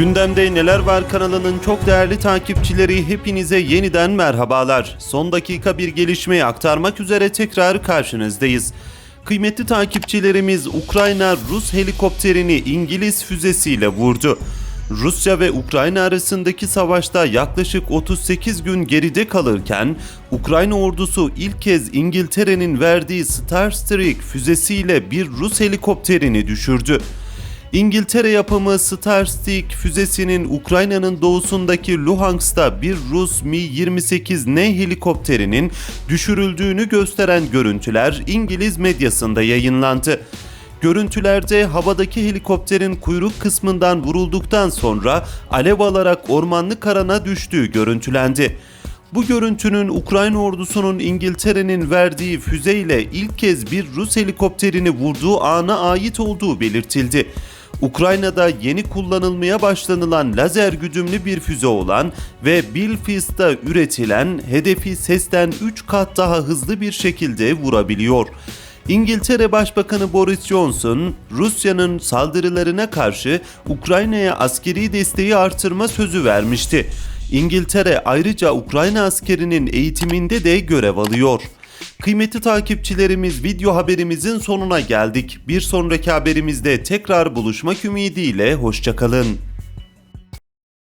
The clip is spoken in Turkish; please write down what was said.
Gündemde Neler Var kanalının çok değerli takipçileri hepinize yeniden merhabalar. Son dakika bir gelişmeyi aktarmak üzere tekrar karşınızdayız. Kıymetli takipçilerimiz Ukrayna Rus helikopterini İngiliz füzesiyle vurdu. Rusya ve Ukrayna arasındaki savaşta yaklaşık 38 gün geride kalırken Ukrayna ordusu ilk kez İngiltere'nin verdiği Starstreak füzesiyle bir Rus helikopterini düşürdü. İngiltere yapımı Starstreak füzesinin Ukrayna'nın doğusundaki Luhansk'ta bir Rus Mi-28N helikopterinin düşürüldüğünü gösteren görüntüler İngiliz medyasında yayınlandı. Görüntülerde havadaki helikopterin kuyruk kısmından vurulduktan sonra alev alarak ormanlık karana düştüğü görüntülendi. Bu görüntünün Ukrayna ordusunun İngiltere'nin verdiği füzeyle ilk kez bir Rus helikopterini vurduğu ana ait olduğu belirtildi. Ukrayna'da yeni kullanılmaya başlanılan lazer güdümlü bir füze olan ve Belfast'ta üretilen hedefi sesten 3 kat daha hızlı bir şekilde vurabiliyor. İngiltere Başbakanı Boris Johnson, Rusya'nın saldırılarına karşı Ukrayna'ya askeri desteği artırma sözü vermişti. İngiltere ayrıca Ukrayna askerinin eğitiminde de görev alıyor. Kıymetli takipçilerimiz video haberimizin sonuna geldik. Bir sonraki haberimizde tekrar buluşmak ümidiyle hoşçakalın.